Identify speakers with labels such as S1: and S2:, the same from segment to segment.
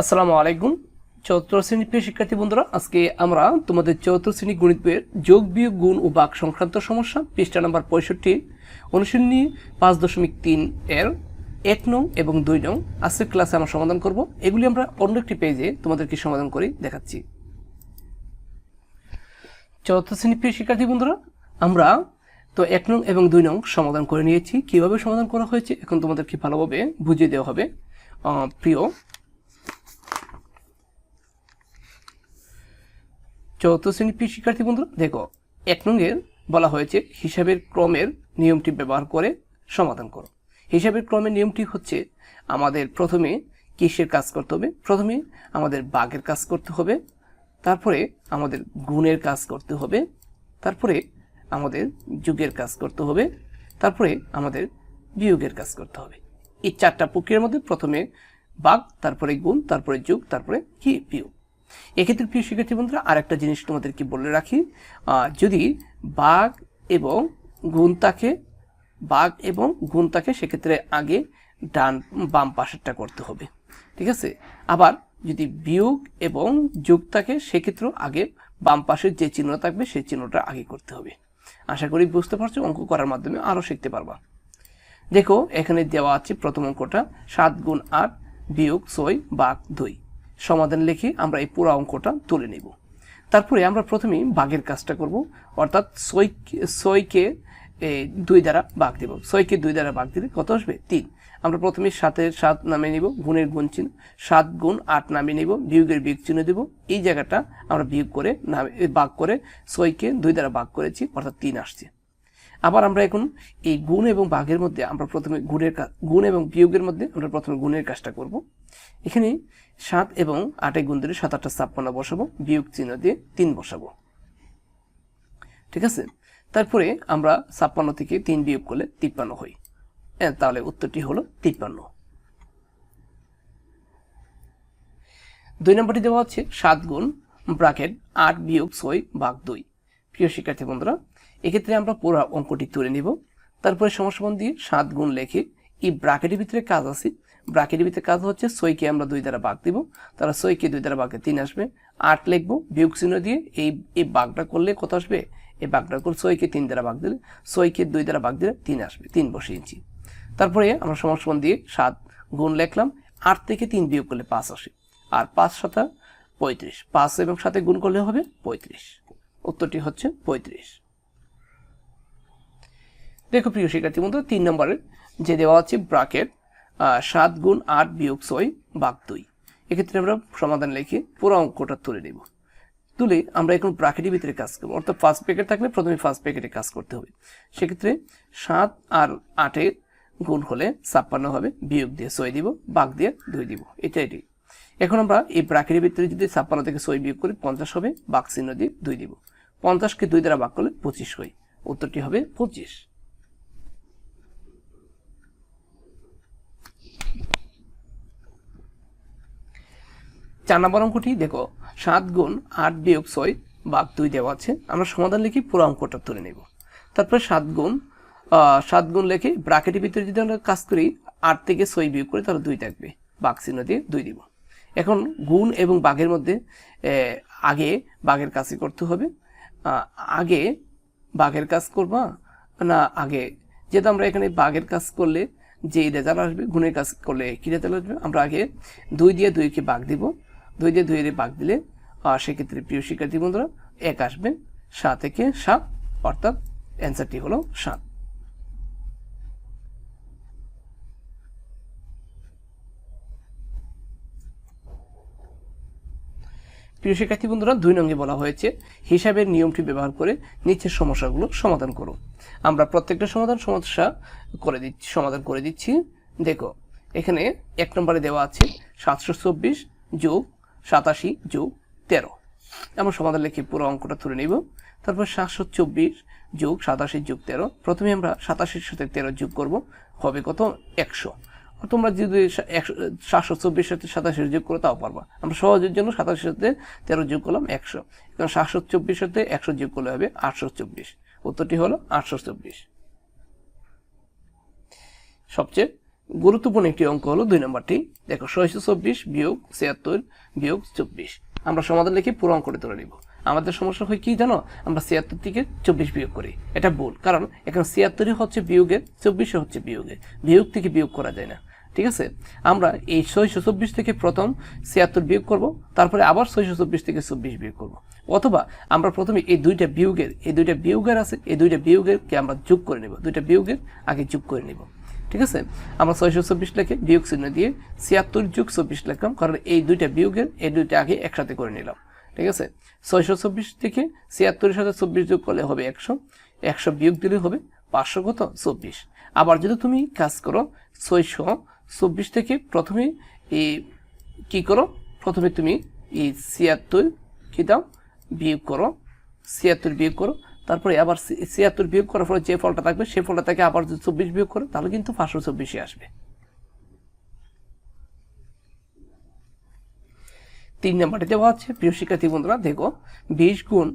S1: আসসালামু আলাইকুম। চতুর্থ শ্রেণির প্রিয় শিক্ষার্থী বন্ধুরা, আজকে আমরা তোমাদের চতুর্থ শ্রেণি গণিত বইয়ের যোগ, বিয়োগ, গুণ ও বাক সংক্রান্ত সমস্যা, পৃষ্ঠা নম্বর পঁয়ষট্টি, অনুশীলনী পাঁচ দশমিক তিন এর এক নং এবং দুই নং আজকের ক্লাসে আমরা সমাধান করব। এগুলি আমরা অন্য একটি পেজে তোমাদেরকে সমাধান করে দেখাচ্ছি। চতুর্থ শ্রেণির প্রিয় শিক্ষার্থী বন্ধুরা, আমরা তো এক নং এবং দুই নং সমাধান করে নিয়েছি। কীভাবে সমাধান করা হয়েছে? এখন তোমাদেরকে ভালোভাবে বুঝিয়ে দেওয়া হবে। প্রিয় চতুর্থ শ্রেণির প্রিয় শিক্ষার্থী বন্ধুরা, দেখো, এক নঙ্গের বলা হয়েছে হিসাবের ক্রমের নিয়মটি ব্যবহার করে সমাধান করো। হিসাবের ক্রমের নিয়মটি হচ্ছে আমাদের প্রথমে কিসের কাজ করতে হবে? প্রথমে আমাদের বাঘের কাজ করতে হবে, তারপরে আমাদের গুণের কাজ করতে হবে, তারপরে আমাদের যুগের কাজ করতে হবে, তারপরে আমাদের বিয়োগের কাজ করতে হবে। এই চারটা প্রক্রিয়ার মধ্যে প্রথমে বাঘ তারপরে গুণ, তারপরে যুগ, তারপরে কি বিয়োগ। এক্ষেত্রে, প্রিয় শিক্ষার্থী বন্ধুরা, আরেকটা জিনিস তোমাদেরকে বলে রাখি যদি বাঘ এবং গুণ থাকে বাঘ এবং গুণ থাকে সেক্ষেত্রে আগে ডান, বাম পাশেরটা করতে হবে, ঠিক আছে? আবার যদি বিয়োগ এবং যোগ থাকে সেক্ষেত্রেও আগে বাম পাশের যে চিহ্ন থাকবে, সেই চিহ্নটা আগে করতে হবে। আশা করি বুঝতে পারছ, অঙ্ক করার মাধ্যমে আরও শিখতে পারবা। দেখো, এখানে দেওয়া আছে প্রথম অঙ্কটা, সাত গুণ আট বিয়োগ ছয় বাঘ দুই। সমাধান লিখে আমরা এই পুরো অঙ্কটা তুলে নেব। তারপরে আমরা প্রথমেই বাঘের কাজটা করব। অর্থাৎ ছয় সইকে দুই দ্বারা বাঘ দেব। ছয়কে দুই দ্বারা বাঘ দিলে কত আসবে? তিন। আমরা প্রথমে সাতের সাত নামে নিব, গুণের গুণ চিহ্ন সাত গুণ আট নামে নিব, বিয়োগের বিয়োগ চিহ্ন দেব। এই জায়গাটা আমরা বিয়োগ করে নামে বাঘ করে ছয়কে দুই দ্বারা বাঘ করেছি, অর্থাৎ তিন আসছে। আবার আমরা এখন এই গুণ এবং বাঘের মধ্যে আমরা প্রথমে গুণের গুণ এবং বিয়োগের মধ্যে আমরা প্রথমে গুণের কাজটা করব। এখানে সাত এবং আটে গুণ দিলে সাত আটটা ছাপ্পান্ন বসাবো বিয়োগ চিহ্ন দিয়ে তিন বসাবো। ঠিক আছে? তারপরে আমরা ছাপ্পান্ন থেকে তিন বিয়োগ করলে তিপ্পান্ন হই। হ্যাঁ, তাহলে উত্তরটি হলো তিপ্পান্ন। দুই নম্বরটি দেওয়া হচ্ছে সাত গুণ ব্রাকেট আট বিয়োগ ছয় ভাগ দুই। প্রিয় শিক্ষার্থী বন্ধুরা এক্ষেত্রে আমরা পুরো অঙ্কটি তুলে নিব। তারপরে সমস্যাবন দিয়ে সাত গুণ লেখে এই ব্রাকেটের ভিতরে কাজ আছে। ব্রাকেটের ভিতরে কাজ হচ্ছে ছয়কে আমরা দুই দ্বারা ভাগ দিব। তারা ছয়কে দুই দ্বারা ভাগে তিন আসবে। আট লিখব। বিয়োগ চিহ্ন দিয়ে এই এই বাঘটা করলে কত আসবে? এই বাঘটা করে ছয়কে তিন দ্বারা ভাগ দিলে ছয়কে দুই দ্বারা ভাগ দিলে তিন আসবে, তিন বসে ইঞ্চি তারপরে আমরা সমস্যাবন দিয়ে সাত গুণ লিখলাম। আট থেকে তিন বিয়োগ করলে পাঁচ আসে। আর পাঁচ সাতা পঁয়ত্রিশ। পাঁচ এবং সাথে গুণ করলে হবে পঁয়ত্রিশ। উত্তরটি হচ্ছে পঁয়ত্রিশ। দেখো প্রিয় শিক্ষার্থী বন্ধু, তিন নম্বরের যে দেওয়া আছে ব্রাকেট সাত গুণ আট বিয়োগ ছয় বাঘ দুই। এক্ষেত্রে আমরা সমাধান লিখে পুরো অঙ্কটা তুলে নেব। তুলে আমরা এখন ব্রাকেটের ভিতরে কাজ করব। অর্থাৎ ফার্স্ট প্যাকেট থাকলে প্রথমে ফার্স্ট প্যাকেটে কাজ করতে হবে। সেক্ষেত্রে সাত আর আটে গুণ হলে ছাপ্পান্ন হবে, বিয়োগ দিয়ে ছয় দিব বাঘ দিয়ে দুই দিব। এটা এটি এখন আমরা এই ব্রাকেটের ভিতরে যদি ছাপ্পান্ন থেকে ছয় বিয়োগ করি, পঞ্চাশ হবে বাঘ চিহ্ন দিয়ে দুই দিব। পঞ্চাশকে দুই দ্বারা বাঘ করলে পঁচিশ হয়। উত্তরটি হবে পঁচিশ। চার নম্বর অঙ্কটি, দেখো, সাত গুণ আট বিয়োগ ছয় বাঘ দুই দেওয়া আছে। আমরা সমাধান লিখে পুরো অঙ্কটা তুলে নেব। তারপরে সাত গুণ সাত গুণ লিখে ব্রাকেটের ভিতরে যদি আমরা কাজ করি, আট থেকে ছয় বিয়োগ করি, তাহলে দুই থাকবে। বাঘ চিহ্ন দিয়ে দুই দিব। এখন গুণ এবং বাঘের মধ্যে আগে বাঘের কাজই করতে হবে। আগে বাঘের কাজ করবা, না আগে? যেহেতু আমরা এখানে বাঘের কাজ করলে যে রেজাল্ট আসবে, গুণের কাজ করলে কী রেজাল্ট আসবে? আমরা আগে দুই দিয়ে দুইকে বাঘ দিব। দিয়ে দুইয়ের বাঘ দিলে আর সেক্ষেত্রে প্রিয় শিক্ষার্থী বন্ধুরা, এক আসবে সাত থেকে সাত, অর্থাৎ অ্যান্সারটি হলো সাত। প্রিয় শিক্ষার্থী বন্ধুরা, দুই নঙ্গে বলা হয়েছে, হিসাবের নিয়মটি ব্যবহার করে নিচের সমস্যাগুলো সমাধান করো। আমরা প্রত্যেকটা সমাধান সমস্যা করে দিচ্ছি, সমাধান করে দিচ্ছি। দেখো, এখানে এক নম্বরে দেওয়া আছে সাতশো চব্বিশ যোগ সাতাশি যোগ তেরো। আমরা সমাধান লিখে পুরো অঙ্কটা তুলে নিব। তারপর সাতশো চব্বিশ যোগ সাতাশি যোগ তেরো। প্রথমে আমরা সাতাশির সাথে তেরো যোগ করব। হবে কত? একশো। তোমরা যদি একশো, সাতশো চব্বিশ সাথে সাতাশের যোগ করো, তাও পারবা। আমরা সহজের জন্য সাতাশের সাথে তেরো যোগ করলাম একশো। কারণ সাতশো চব্বিশ সাথে একশো যোগ করলে হবে আটশো চব্বিশ। উত্তরটি হলো আটশো চব্বিশ। সবচেয়ে গুরুত্বপূর্ণ একটি অঙ্ক হলো দুই নম্বরটি। দেখো ছয়শো চব্বিশ বিয়োগ ছিয়াত্তর বিয়োগ চব্বিশ। আমরা সমাধান লিখে পুরো অঙ্কটি তুলে নিব। আমাদের সমস্যা হয় কি জানো? আমরা ছিয়াত্তর থেকে চব্বিশ বিয়োগ করি। এটা ভুল, কারণ এখানে ছিয়াত্তরই হচ্ছে বিয়োগের চব্বিশে হচ্ছে বিয়োগে। বিয়োগ থেকে বিয়োগ করা যায় না। ঠিক আছে? আমরা এই ছয়শো চব্বিশ থেকে প্রথম ছিয়াত্তর বিয়োগ করব, তারপরে আবার ছয়শো চব্বিশ থেকে চব্বিশ বিয়োগ করব। অথবা আমরা প্রথমে এই দুইটা বিয়োগের, এই দুইটা বিয়োগের আছে, এই দুইটা বিয়োগেরকে আমরা যোগ করে নেব। দুইটা বিয়োগের আগে যোগ করে নেব। ঠিক আছে? আমরা ছয়শো চব্বিশ লেখে বিয়োগ চিহ্ন দিয়ে ছিয়াত্তর যোগ চব্বিশ লিখলাম, কারণ এই দুইটা বিয়োগের এই দুইটা আগে একসাথে করে নিলাম। ঠিক আছে? ছয়শো চব্বিশ থেকে ছিয়াত্তরের সাথে চব্বিশ যোগ করলে হবে একশো। একশো বিয়োগ দিলে হবে পাঁচশো কত? চব্বিশ। আবার যদি তুমি কাজ করো, ছয়শো চব্বিশ থেকে প্রথমে এই কী করো? প্রথমে তুমি এই ছিয়াত্তর কী দাও? বিয়োগ করো। ছিয়াত্তর বিয়োগ করো। তারপরে আবার ছিয়াত্তর বিয়োগ করার পরে যে ফলটা থাকবে সেই ফলটা থেকে আবার যদি চব্বিশ বিয়োগ করো, তাহলে কিন্তু পাঁচশো চব্বিশে আসবে। তিন নাম্বারটি দেওয়া আছে, প্রিয় শিক্ষার্থী বন্ধুরা, দেখো, বিশ গুণ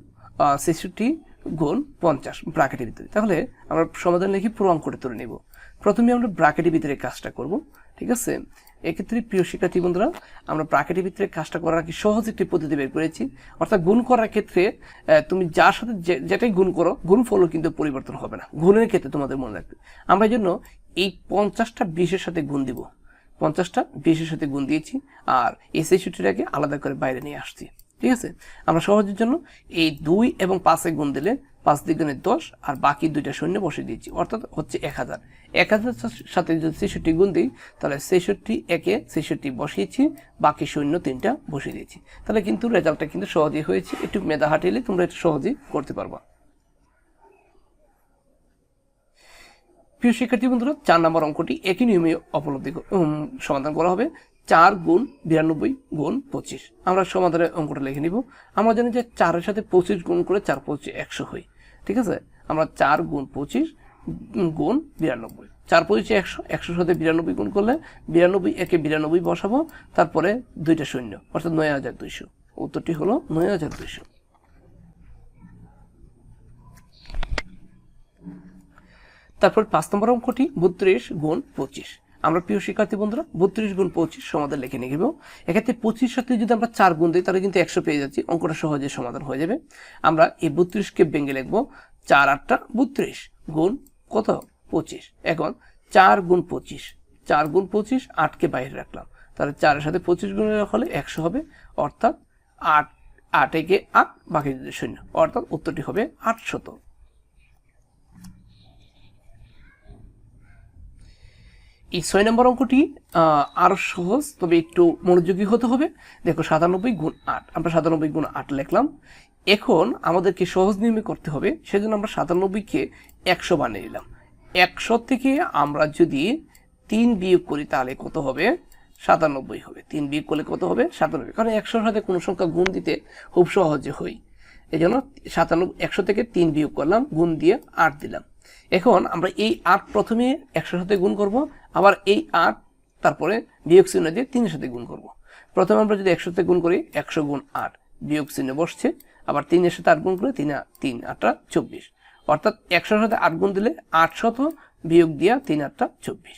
S1: ছেষট্টি গুণ পঞ্চাশ ব্রাকেটের ভিতরে। তাহলে আমরা সমাধান লিখে পুরো অঙ্কটা তুলে নেব। প্রথমে আমরা ব্রাকেটের ভিতরে কাজটা করব। ঠিক আছে? এক্ষেত্রে প্রিয় শিক্ষার্থী বন্ধুরা, আমরা ব্রাকেটের ভিতরে কাজটা করার কি সহজ একটি পদ্ধতি বের করেছি। অর্থাৎ গুণ করার ক্ষেত্রে তুমি যার সাথে যেটাই গুণ করো গুণ ফলও কিন্তু পরিবর্তন হবে না। গুণের ক্ষেত্রে তোমাদের মনে রাখবে। আমরা এই জন্য এই পঞ্চাশটা বিশের সাথে গুণ দিব। পঞ্চাশটা বিশের সাথে গুণ দিয়েছি, আর এই ছেষট্টিটাকে আলাদা করে বাইরে নিয়ে আসছি। ঠিক আছে? আমরা সহজের জন্য এই দুই এবং পাঁচে গুণ দিলে পাঁচ দ্বিগুণে দশ, আর বাকি দুইটা শূন্য বসে দিয়েছি। অর্থাৎ হচ্ছে এক হাজার। এক হাজার সাথে যদি ছেষট্টি গুণ দিই, তাহলে ছেষট্টি একে ছেষট্টি বসিয়েছি, বাকি শূন্য তিনটা বসিয়ে দিয়েছি। তাহলে কিন্তু রেজাল্টটা কিন্তু সহজেই হয়েছে। একটু মেধা হাঁটিলে তোমরা এটা সহজেই করতে পারবা। প্রিয় শিক্ষার্থী বন্ধুরা, চার নম্বর অঙ্কটি একই নিয়মে উপলব্ধি সমাধান করা হবে। চার গুণ বিরানব্বই গুণ পঁচিশ। আমরা সমাধানের অঙ্কটা লিখে নিব। আমরা জানি যে চারের সাথে পঁচিশ গুণ করে চার পঁচিশ একশো হয়। ঠিক আছে? আমরা চার গুণ পঁচিশ গুণ বিরানব্বই। চার পঁচিশে একশো একশোর সাথে বিরানব্বই গুণ করলে বিরানব্বই একে বিরানব্বই বসাবো, তারপরে দুইটা শূন্য, অর্থাৎ নয় হাজার দুইশো। উত্তরটি হলো নয় হাজার দুইশো। তারপর পাঁচ নম্বর অঙ্কটি বত্রিশ গুণ পঁচিশ। আমরা প্রিয় শিক্ষার্থী বন্ধুরা, বত্রিশ গুণ পঁচিশ সমাধান লিখে নিয়ে নেব। এক্ষেত্রে পঁচিশ সাথে যদি আমরা চার গুণ দিই, তাহলে কিন্তু একশো পেয়ে যাচ্ছি। অঙ্কটা সহজে সমাধান হয়ে যাবে। আমরা এই বত্রিশকে ভেঙে লিখব। চার আটটা বত্রিশ গুণ কত? পঁচিশ। এখন চার গুণ পঁচিশ। চার গুণ পঁচিশ আটকে বাইরে রাখলাম। তাহলে চারের সাথে পঁচিশ গুণের হলে একশো হবে। অর্থাৎ আট আট একে আট, বাকি শূন্য। অর্থাৎ উত্তরটি হবে আটশত। এই ছয় নম্বর অঙ্কটি আহ, আরও সহজ তবে একটু মনোযোগী হতে হবে। দেখো সাতানব্বই গুণ আট আমরা সাতানব্বই গুণ আট লিখলাম। এখন আমাদেরকে সহজ নিয়মে করতে হবে সেজন্য আমরা সাতানব্বইকে একশো বানিয়ে নিলাম। একশো থেকে আমরা যদি তিন বিয়োগ করি তাহলে কত হবে? সাতানব্বই হবে। তিন বিয়োগ করলে কত হবে? সাতানব্বই। কারণ একশোর সাথে কোনো সংখ্যা গুণ দিতে খুব সহজে হই। এই জন্য সাতানব্বই একশো থেকে তিন বিয়োগ করলাম গুণ দিয়ে আট দিলাম। এখন আমরা এই আট প্রথমে একশোর সাথে গুণ করব আবার এই আট, তারপরে বিয়োগ চিহ্ন দিয়ে তিনের সাথে গুণ করব। প্রথমে আমরা যদি একশোতে গুণ করি, একশো গুণ আট বিয়োগ চিহ্ন বসছে, আবার তিনের সাথে আট গুণ করে তিন তিন আটটা চব্বিশ। অর্থাৎ একশোর সাথে আট গুণ দিলে আটশত বিয়োগ দিয়া তিন আটটা চব্বিশ।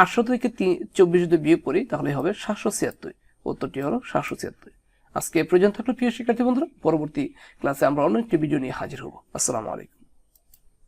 S1: আটশো থেকে চব্বিশ যদি বিয়োগ করি, তাহলে হবে সাতশো ছিয়াত্তর। উত্তরটি হলো সাতশো ছিয়াত্তর। আজকে পর্যন্ত থাকল প্রিয় শিক্ষার্থী বন্ধুরা, পরবর্তী ক্লাসে আমরা অন্য একটি ভিডিও নিয়ে হাজির হব। আসসালামু আলাইকুম।